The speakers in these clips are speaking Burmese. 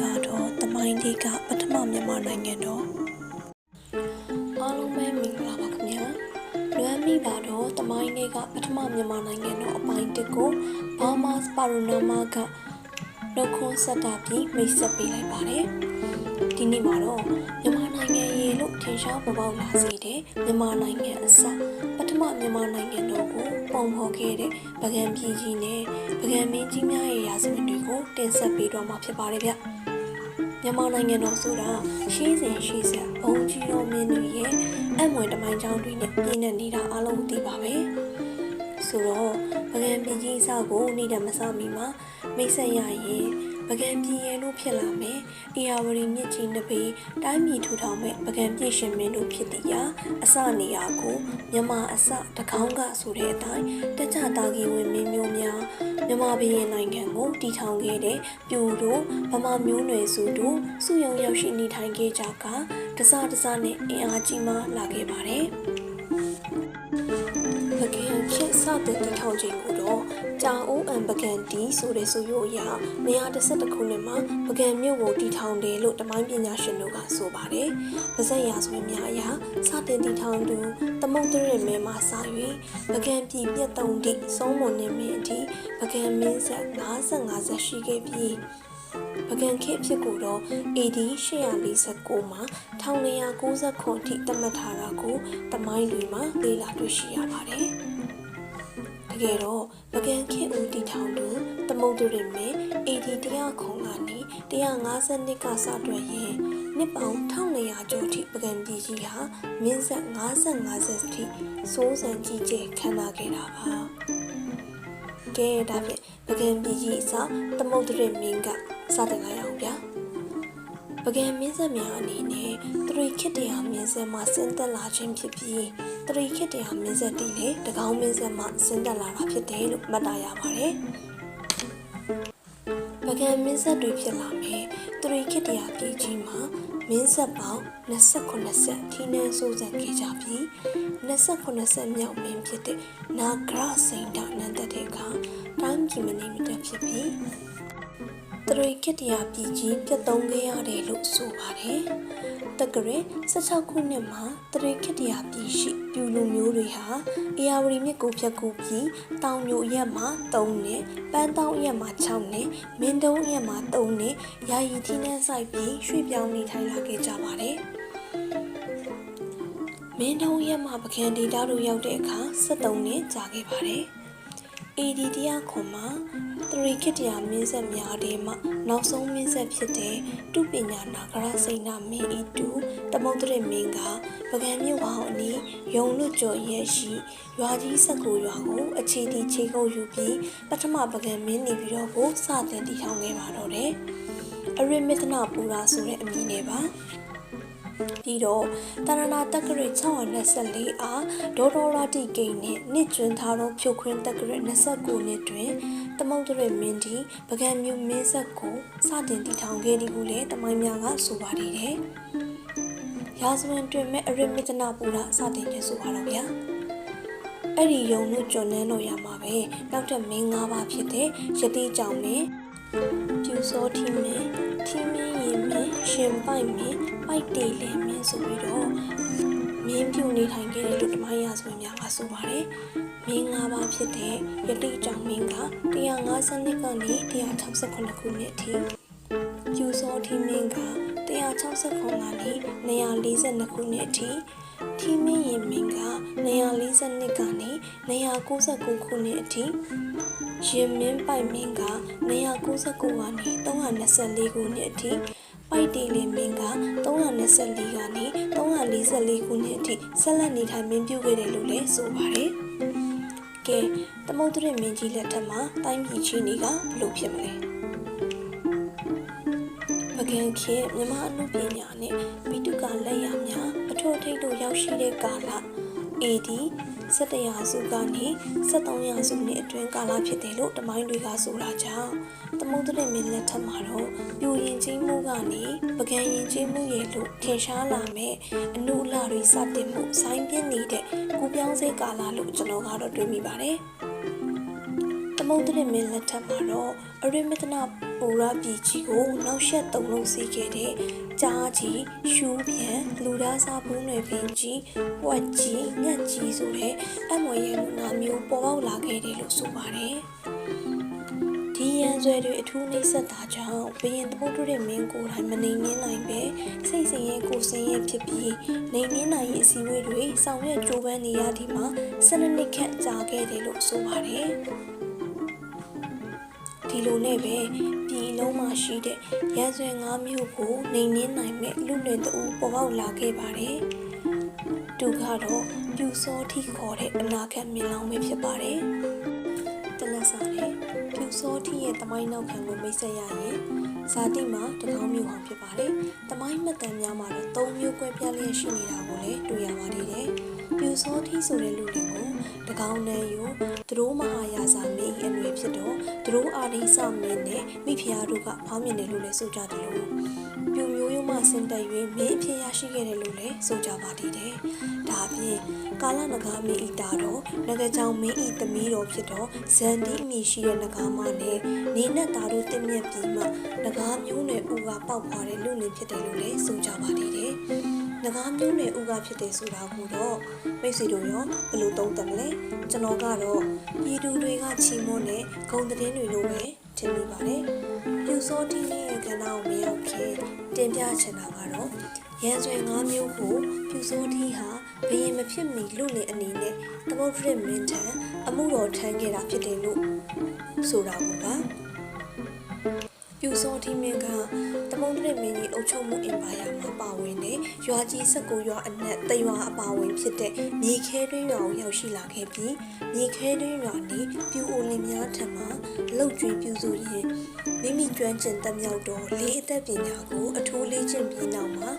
ပါတော့တမိုင်းလေးကပထမမြန်မာနိုင်ငံတော်အားလုံးပဲမင်္ဂလာပါခင်ဗျာလွမ်းမိပါတော့တမိုင်းလေးကပထမမြန်မာနိုင်ငံတော်အပိုင်းတစ်ကိုဘာမာစပါရိုနာမာကနှုတ်ခွန်းဆက်တာပြီးမိတ်ဆက်ပေးလိုက်ပါတယ်ဒီနေ့မှာတော့မြန်မာနိုင်ငံရေလို့ထင်ရှားပေါ်ပေါက်လာစေတဲ့မြန်မာနိုင်ငံအစပထမမြန်မာနိုင်ငံတော်ကိုပုံဖော်ခဲ့တဲ့ဗကံပြည်ကြီးနဲ့ဗကံမင်းကြီးများရဲ့ရာဇဝင်တွေကိုတင်ဆက်ပေးတော့မှာဖြစ်ပါတယ်ဗျ မြန်မာနိုင်ငံတော်ဆိုတာရှေးစဉ်ရှေးဆက်ဘုံကြီးတော်မင်းတွေရဲ့အမွေတမိုင်းကြောင်းတွေနဲ့ပြည့်နေနေတာအားလုံးသိပါပဲဆိုတော့ဗကံပြည်ကြီးအစကိုနေ့တမစမီမှာမိတ်ဆက်ရရင် ပကံပြည်ရဲလို့ဖြစ်လာမယ်။အေယာဝတီမြစ်ကြီးနှစ်ပေတိုင်းပြည်ထူထောင်မဲ့ပကံပြည်ရှင်မင်းတို့ဖြစ်သည်ရာအစနေရာကိုမြန်မာအစတကောင်းကဆိုတဲ့အတိုင်းတကြတာကြီးဝင်မင်းမျိုးများမြန်မာပြည်နိုင်ငံကိုတည်ထောင်ခဲ့တဲ့ပြူတို့ဗမာမျိုးနွယ်စုတို့စုယုံရောက်ရှိနေထိုင်ခဲ့ကြကတစားတစားနဲ့အင်အားကြီးမှလာခဲ့ပါတယ်။ပကံ ခေတ်စတဲ့တည်ထောင်ခြင်းကိုတော့ကြာအိုးအံပကံတီဆိုတဲ့ဆိုရိုးအရာ112ခုနှစ်မှာပကံမြို့ကိုတည်ထောင်တယ်လို့တမိုင်းပညာရှင်တို့ကဆိုပါတယ်။ဗဇက်ရာဇဝင်များအရစတင်တည်ထောင်သူသမုတ်တရမဲမှာစ၍ပကံပြည်ပြတ်တုံတိစုံးမွန်နေမင်းအထိပကံမင်းဆက်55ဆက်ရှိခဲ့ပြီးပကံခေတ်ဖြစ်ကိုတော့ AD 849မှာ1990ခုအထိသတ်မှတ်ထားတာကိုတမိုင်းတွေမှာလေ့လာတွေ့ရှိရပါတယ်။ တကယ်တော့ပကံခေတ်ဦးတီထောင်သူသမုတ်တရမဲ AD 100ခုကနေ150နှစ်ကစတွက်ရင်နှစ်ပေါင်း1400ကျော်ထိပကံပြည်ကြီးဟာမင်းဆက်55ဆက်ထိစိုးစံကြီးကျယ်ခံနာခဲ့တာပါ။ကဲဒါဖြင့်ပကံပြည်ကြီးအစသမုတ်တရမင်းကစတင်လိုက်အောင်ဗျာ။ ပကံမင်းဆက်များအနေနဲ့တရိခိတ္တရာမင်းဆက်မှဆင်းသက်လာခြင်းဖြစ်ပြီးတရိခိတ္တရာမင်းဆက်တီလေတကောင်းမင်းဆက်မှဆင်းသက်လာတာဖြစ်တယ်လို့မှတ်သားရပါတယ်။ပကံမင်းဆက်တွေဖြစ်လာမယ်တရိခိတ္တရာပြည်ကြီးမှာမင်းဆက်ပေါင်း28ဆက်ထိနှန်းစိုးစံခဲ့ကြပြီး28ဆက်မြောက်မင်းဖြစ်တဲ့နာဂရစိန်တာနန္ဒတဲ့ကတိုင်းပြည်မနေမတက်ဖြစ်ပြီး တရိကတရာပြည်ကြီးပြတ်သုံးခဲ့ရတယ်လို့ဆိုပါတယ်။တက္ကရာ16ခုနှစ်မှာတရိကတရာပြည်ရှိပြူလူမျိုးတွေဟာအေယာဝတီမြစ်ကိုဖြတ်ကူပြီးတောင်ညိုရက်မှာ3နှစ်ပန်းတောင်ရက်မှာ6နှစ်မင်းတုံးရက်မှာ3နှစ်ယာယီထင်းနှန်းဆိုင်ပြီးရွှေ့ပြောင်းနေထိုင်လာခဲ့ကြပါတယ်။မင်းတုံးရက်မှာပကံဒေတာတို့ရောက်တဲ့အခါ73နှစ်ကြာခဲ့ပါတယ်။ AD တရားခွန်မှာတရိခိတရာမင်းဆက်များတဲ့မှနောက်ဆုံးမင်းဆက်ဖြစ်တဲ့တုပညာနာဂရစိန်နာမင်းဤတူတမုတ်တရမင်းကပကံမြို့ဝေါအနီးယုံလွတ်ကျော်ရဲ့ရှိရွာကြီးဆက်ကိုရွာကိုအခြေတီခြေကုပ်ယူပြီးပထမပကံမင်းနေပြီးတော့ကိုစတင်တည်ထောင်ခဲ့ပါတော့တယ်အရိမတနာပူရာဆိုတဲ့အမည်နဲ့ပါ ပြီးတော့တရဏတက္ကရ624အားဒေါဒေါရတိဂိတ်နဲ့နှစ်ကျွန်းထားသောဖြုတ်ခွင်းတက္ကရ29နှစ်တွင်သမုတ်တရမင်းဒီပကံမျိုးမင်းဆက်ကိုစတင်တည်ထောင်ခဲ့သည်ဟုလည်းတမိုင်းများကဆိုပါသေးတယ်။ရာဇဝင်တွင်မဲ့အရမတနာပူရာစတင်ခဲ့ဆိုပါတော့ဗျာ။အဲ့ဒီယုံတို့ကျွန်းနှန်းတော်ရမှာပဲနောက်ထပ်မင်း၅ပါးဖြစ်တဲ့ယတိကြောင့်မင်းပြူစောထီမင်းထီမင်းရင်မင်းရှင်ပိုက်မင်း ပိုက်တေလင်းမင်းဆိုပြီးတော့မင်းပြူနေထိုင်ခဲ့တဲ့လူတမိုင်းရဆိုရင်များကဆိုပါတယ်မင်း၅ပါးဖြစ်တဲ့ယတိကြောင့်မင်းက150နှစ်ကနေ168ခုနှစ်အထိပြူစောထီမင်းက160ခုကနေ242ခုနှစ်အထိထီမင်းရင်မင်းက242ကနေ269ခုနှစ်အထိရင်မင်းပိုက်မင်းက269ကနေ324ခုနှစ်အထိ ပိုက်တီလင်မင်းက324ကနေ344ခုနှစ်အထိဆက်လက်နေထိုင်မင်းပြုခဲ့တယ်လို့လည်းဆိုပါတယ်။ကဲသမုဒ္ဒရမင်းကြီးလက်ထက်မှာတိုင်းပြည်ချင်းတွေကဘလို့ဖြစ်မလဲ။ပကံခေမြမအမှုပညာနဲ့မိတုကလက်ရများအထွတ်ထိပ်တို့ရောက်ရှိတဲ့ကာလ AD 17ရာစုကနေ73ရာစုနှစ်အတွင်းကာလဖြစ်တယ်လို့တမိုင်းတွေကဆိုတာကြောင့်သမုဒ္ဒရမင်းလက်ထက်မှာတော့ပြူရင်ချင်းမှုကနေပကံရင်ချင်းမှုရဲ့လို့ထင်ရှားလာမဲ့အနုအလတွေစတင်မှုဆိုင်းပြင်းနေတဲ့ကူပြောင်းစေကာလလို့ကျွန်တော်ကတော့တွေးမိပါတယ်သမုဒ္ဒရမင်းလက်ထက်မှာတော့အရိမတနာပူပူရပြည်ကြီးကိုနောက်ဆက်သုံးလုံးစီခဲ့တဲ့ ကြားကြီးရှူးပြန်လူသားစားဘူးနယ်ပင်ကြီးဝက်ကြီးငှက်ကြီးဆိုတဲ့အမွေရလူနာမျိုးပေါ်ပေါက်လာခဲ့တယ်လို့ဆိုပါတယ်ဒီရန်ဆွဲတွေအထူးနှိမ့်ဆက်တာကြောင့်ဘရင်သမုဒ္ဒရမင်းကိုယ်တိုင်မနေငင်းနိုင်ပဲစိတ်ဆင်းရဲကိုယ်ဆင်းရဲဖြစ်ပြီးနေငင်းနိုင်ရေးအစည်းအဝေးတွေဆောင်ရွက်ကြိုးပမ်းနေရဒီမှာ၁၂နှစ်ခန့်ကြာခဲ့တယ်လို့ဆိုပါတယ် ဒီလိုနဲ့ပဲပြည်လုံးမှာရှိတဲ့ရန်ဆွဲ၅မျိုးကိုနေငင်းနိုင်မဲ့လူလင်တအူပေါ်ပေါက်လာခဲ့ပါတယ်သူကတော့ပြူစောထိခေါ်တဲ့အနာဂတ်မြင်လောင်ပဲဖြစ်ပါတယ်တလက်စားနဲ့ပြူစောထိရဲ့တမိုင်းနောက်ခံကိုမိတ်ဆက်ရရင်ဇာတိမှာတကောင်းမျိုးဟောင်းဖြစ်ပါတယ်တမိုင်းမှတ်တမ်းများမှာတော့၃မျိုးကွဲပြားလျက်ရှိနေတာကိုလည်းတွေ့ရပါသေးတယ်ပြူစောထိဆိုတဲ့လူတွေကိုတကောင်းနဲ့ယူသူတို့မဟာယာဇာမင်းအနွယ် ဖြစ်တော့သူတို့အာရိစမင်းနဲ့မိဖုရားတို့ကဖောင်းမြင်တယ်လို့လည်းဆိုကြတယ်လို့ပြူမျိုး ရိုးမှဆင်းသက်၍မင်းအဖြစ်ရရှိခဲ့တယ်လို့လည်းဆိုကြပါသေးတယ်ဒါအပြင်ကာလနဂါမင်းဤတာတော့ငကကြောင်မင်းဤသမီးတော်ဖြစ်တော့ဇန်ဒီအမည်ရှိတဲ့နဂါမနဲ့နေနဲ့သားတို့တင့်မြက်ပြီးမှနဂါမျိုးနဲ့ဦးကပေါက်ဖွာတဲ့လူလင်ဖြစ်တယ်လို့လည်းဆိုကြပါသေးတယ်နဂါမျိုးနဲ့ဦးကဖြစ်တယ်ဆိုတာကိုတော့မိတ်ဆွေတို့ရောဘယ်လိုသုံးသပ်မလဲကျွန်တော်ကတော့ပြည်သူတွေကချီးမွမ်းတဲ့ဂုံသတင်းတွေလိုပဲထင်မိပါတယ်ပြူစောတီလေးရဲ့ကဏ္ဍကိုမရောက်ခင် တင်ပြချင်တာကတော့ရန်ဆွဲ၅မျိုးကိုပြူစောတီဟာဘယင်မဖြစ်မီလူလင်အနေနဲ့သမုဒ္ဒရမင်းထံအမှုတော်ထမ်းခဲ့တာဖြစ်တယ်လို့ဆိုတာကိုပါပြူစောတိမင်းကတမုံတရမင်းကြီးအုပ်ချုပ်မှုအင်ပါယာမှာပါဝင်တဲ့ရွာကြီး19ရွာအနက်တရွာအပါဝင်ဖြစ်တဲ့မြေခဲတွင်းရွာကိုရောက်ရှိလာခဲ့ပြီးမြေခဲတွင်းရွာနေပြူ အိုလင်များထံမှလှုပ်ကြွေးပြူဆိုရင်မိမိကျွမ်းကျင်တက်မြောက်သောလေးအသက်ပညာကိုအထူးလေ့ကျင့်ပြီးနောက်မှာ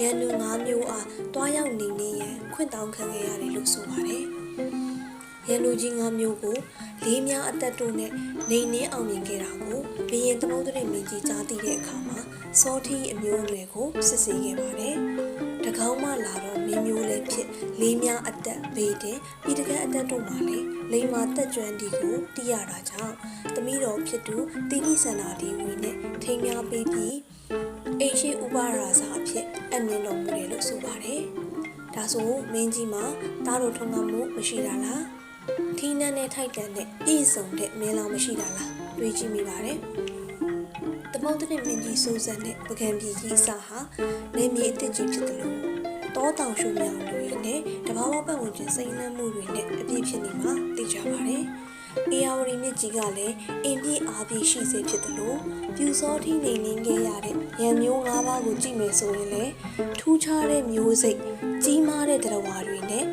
ရန်သူ၅မျိုးအားတွားရောက်နေနေရန်ခွင့်တောင်းခံခဲ့ရတယ်လို့ဆိုပါတယ်။ရန်လူကြီး၅မျိုးကိုလေးများအသက်တို့နဲ့နေနှင်းအောင်မြင်ခဲ့တာကိုဘရင်သမုဒ္ဒရိမင်းကြီးကြားသိတဲ့အခါမှာစောထီအမျိုးအနွယ်ကိုစစ်ဆေးခဲ့ပါတယ်။တကော င်းမှလာတော့မင်းမျိုးလည်းဖြစ်လေးများအသက်ဘေးတင်ပြီးတကယ်အသက်တို့မှလည်းလိမ္မာတက်ကြွဒီကိုသိရတာကြောင့်သမီးတော်ဖြစ်သူတိတိဆန္ဒဒီဝီနဲ့ထိမ်းများပေးပြီးအိမ်ရှိဥပရာဇာအဖြစ်အမြင်တော်မူတယ်လို့ဆိုပါတယ်။ဒါဆိုမင်းကြီးမှာတားတော်ထုံးကမှုမရှိတာလား။ထီးနန်းနဲ့ထိုက်တန်တဲ့ပြည်စုံတဲ့မင်းလောင်မရှိတာလားတွေးကြည့်မိပါတယ်။ တမုတ်တဲ့မင်းကြီးစိုးစံတဲ့ပကံပြည်ကြီးအစာဟာနေမြေအစ်စ်ကြီးဖြစ်တယ်လို့တောတောင်ရှုံမြောင်တွေနဲ့တဘာဝပတ်ဝန်းကျင်စိမ့်နှံမှုတွေနဲ့အပြည့်ဖြစ်နေမှာသိကြပါတယ်။အေယာဝတီမြစ်ကြီးကလည်းအင်ပြည့်အားပြည့်ရှိစေဖြစ်တယ်လို့ပြူစောထီနေနေခဲ့ရတဲ့ရံမျိုး၅ပါးကိုကြည့်မယ်ဆိုရင်လေထူးခြားတဲ့မျိုးစိတ်ကြီးမားတဲ့တရားဝါတွေနဲ့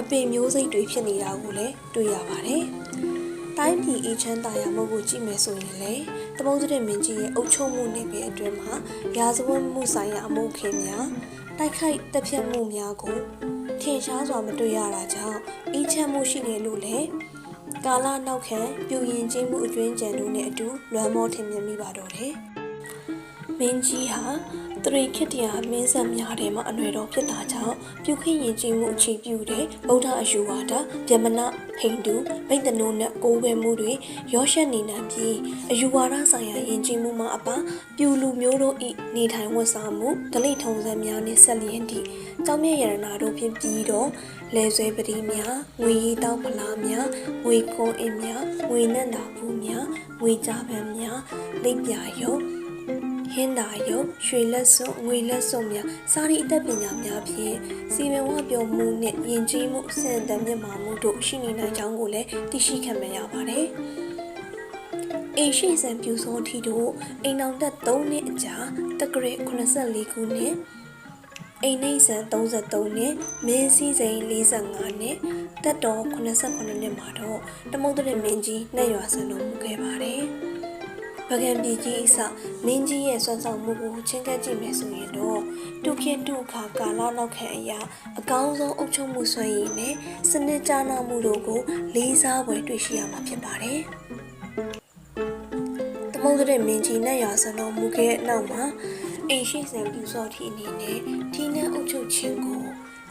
အပင်မျိုးစိတ်တွေဖြစ်နေတာကိုလည်းတွေ့ရပါတယ်။တိုင်းပြည်အေးချမ်းသာယာမှုကိုကြည့်မယ်ဆိုရင်လည်း တမုံတဲ့မင်းကြီးရဲ့အုပ်ချုပ်မှုနယ်ပယ်အတွင်းမှာရာဇဝတ်မှုဆိုင်ရာအမှုခင်းများတိုက်ခိုက်တပ်ဖြတ်မှုများကိုထင်ရှားစွာမတွေ့ရတာကြောင့်အေးချမ်းမှုရှိတယ်လို့လည်းကာလနောက်ခံပြူရင်ချင်းမှုအကျွင်းကြံတို့နဲ့အတူလွမ်းမောထင်မြင်မိပါတော့တယ်။မင်းကြီးဟာ တရိခိတ္တရာမင်းဆက်များထဲမှာအနွယ်တော်ဖြစ်တာကြောင့်ပြုခိရင်ကြီးမှုအခြေပြုတဲ့ဗုဒ္ဓအယူဝါဒဗြဟ္မဏဟိန္ဒူဗိဒ္ဓနိုနဲ့ကိုးကွယ်မှုတွေရောရှက်နေနိုင်ပြီးအယူဝါဒဆိုင်ရာယဉ်ကျေးမှုမှအပပြူလူမျိုးတို့ဤနေထိုင်ဝန်ဆောင်မှုဒလိထုံစံများနဲ့ဆက်လျင်သည့်ကြောင်းမြတ်ရတနာတို့ဖြင့်ပြီးတော့လဲဆွဲပတိများငွေရီတောက်ဖလားများငွေကွန်အင်းများငွေနန္တာဘူးများငွေကြပန်းများလိပ်ပြရုပ် ဟင်းသာယုတ်ရွှေလက်စွပ်ငွေလက်စွပ်များစာရီအသက်ပညာများဖြင့်စီမံဝပြောမှုနှင့်ယဉ်ကျေးမှုစံတမ်းမြတ်မာမှုတို့ရှိနေနိုင်ကြောင်းကိုလည်းသိရှိခံမရပါတယ်။အိမ်ရှိစံပြူစောထီတို့အိမ်အောင်သက်3နှစ်အကြာတက္ကရာ84ခုနှစ်အိမ်နှိမ့်ဆန်33နှစ်မင်းစည်းစိမ်45နှစ်တက်တော်89နှစ်မှာတော့တမုတ်တဲ့မင်းကြီးနှက်ရွာဆန်တော်မူခဲ့ပါတယ်။ ပကံပြည်ကြီးအစမင်းကြီးရဲ့စွမ်းဆောင်မှုကိုချင်းကပ်ကြည့်မယ်ဆိုရင်တော့တုခေတ်တုခါကာလနောက်ခံအရာအကောင်းဆုံးအုပ်ချုပ်မှုစွမ်းရည်နဲ့စနစ်ကျနာမှုတို့ကိုလေးစားပွဲတွေ့ရှိရမှာဖြစ်ပါတယ်။တမုတ်တဲ့မင်းကြီးနဲ့ရာဆန်တော်မူခဲ့တဲ့နောက်မှာအိမ်ရှိစံပြူစော်ထီအနေနဲ့ထီးနှံအုပ်ချုပ်ခြင်းကို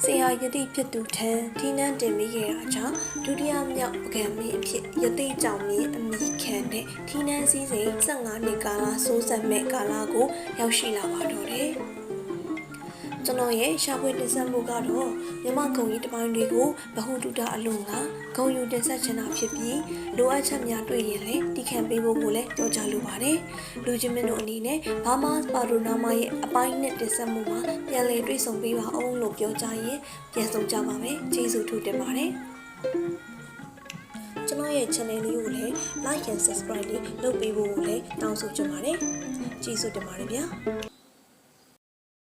ဆရာယတိဖြစ်သူထံထိနှန်းတင်မိခဲ့တာကြောင့်ဒုတိယမြောက်ပကံမင်းအဖြစ်ယတိကြောင့်မင်းအမိခံတဲ့ထိနှန်းစည်းစိမ်15နှစ်ကာလစိုးစံမဲ့ကာလကိုရောက်ရှိလာပါတော့တယ်။ ကျွန်တော်ရဲ့ရှာဖွေတင်ဆက်မှုကတော့မြမကုံကြီးတပိုင်းတွေကိုဗဟုတုတအလုံးကဂုံယူတင်ဆက်ချင်တာဖြစ်ပြီးလိုအပ်ချက်များတွေ့ရင်လည်းတီခံပေးဖို့ကိုလည်းပြောကြားလိုပါတယ်။လူချင်းမင်းတို့အနေနဲ့ဘာမာပါရိုနာမရဲ့အပိုင်းနဲ့တင်ဆက်မှုမှာပြန်လည်တွေ့ဆုံပေးပါအောင်လို့ပြောကြားရင်ပြန်ဆုံကြပါမယ်။ကျေးဇူးထူးတင်ပါတယ်။ကျွန်တော်ရဲ့ channel လေးကိုလည်း like and subscribe လေးလုပ်ပေးဖို့ကိုလည်းတောင်းဆိုချင်ပါတယ်။ကျေးဇူးတင်ပါတယ်ဗျာ။